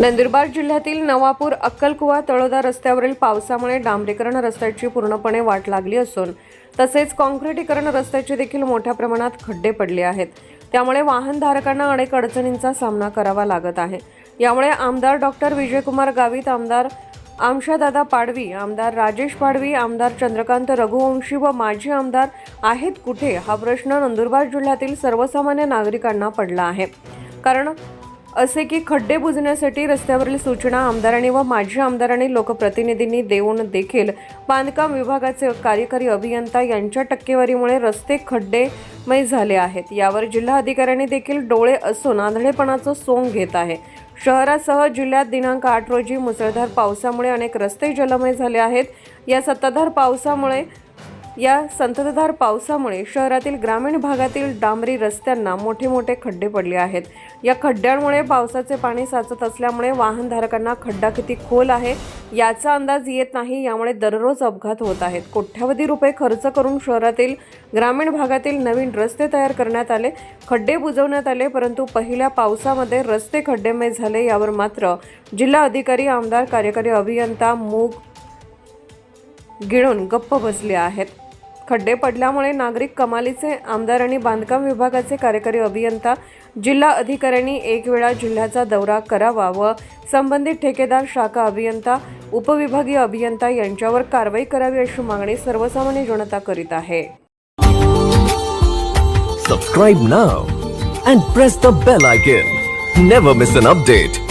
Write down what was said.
नंदुरबार जिल्ह्यातील नवापूर अक्कलकुवा तळोदा रस्त्यावरील पावसामुळे डांबरीकरण रस्त्याची पूर्णपणे वाट लागली असून तसेच काँक्रिटीकरण रस्त्याचे देखील मोठ्या प्रमाणात खड्डे पडले आहेत. त्यामुळे वाहनधारकांना अनेक अडचणींचा सामना करावा लागत आहे. यामुळे आमदार डॉक्टर विजयकुमार गावित आमदार आमशादादा पाडवी आमदार राजेश पाडवी आमदार चंद्रकांत रघुवंशी व माजी आमदार आहेत कुठे हा प्रश्न नंदुरबार जिल्ह्यातील सर्वसामान्य नागरिकांना पडला आहे. कारण असे की खड्डे बुजण्यासाठी रस्त्यावरील सूचना आमदारांनी व माजी आमदारांनी लोकप्रतिनिधींनी देऊन देखील बांधकाम विभागाचे कार्यकारी अभियंता यांच्या टक्केवारीमुळे रस्ते खड्डेमय झाले आहेत. यावर जिल्हा अधिकाऱ्यांनी देखील डोळे असून आंधळेपणाचं सोंग घेत आहे. शहरासह जिल्ह्यात दिनांक आठ रोजी मुसळधार पावसामुळे अनेक रस्ते जलमय झाले आहेत. या सत्ताधार पावसामुळे या संततधार पावसामुळे शहरातील ग्रामीण भागातील डांबरी रस्त्यांना मोठे मोठे खड्डे पडले आहेत. या खड्ड्यांमुळे पावसाचे पाणी साचत असल्यामुळे वाहनधारकांना खड्डा किती खोल आहे याचा अंदाज येत नाही यामुळे दररोज अपघात होत आहेत. कोट्यावधी रुपये खर्च करून शहरातील ग्रामीण भागातील नवीन रस्ते तयार करण्यात आले खड्डे बुजवण्यात आले परंतु पहिल्या पावसामध्ये रस्ते खड्डेमय झाले यावर मात्र जिल्हा अधिकारी आमदार कार्यकारी अभियंता मूग गिळून गप्प बसले आहेत. खड्डे पडल्यामुळे नागरिक कमालीचे आमदार आणि बांधकाम विभागाचे कार्यकारी अभियंता जिल्हा अधिकाऱ्यांनी एक वेळा जिल्ह्याचा दौरा करावा व संबंधित ठेकेदार शाखा अभियंता उपविभागीय अभियंता यांच्यावर कारवाई करावी अशी मागणी सर्वसामान्य जनता करीत आहे. Subscribe now and press the bell icon never miss an update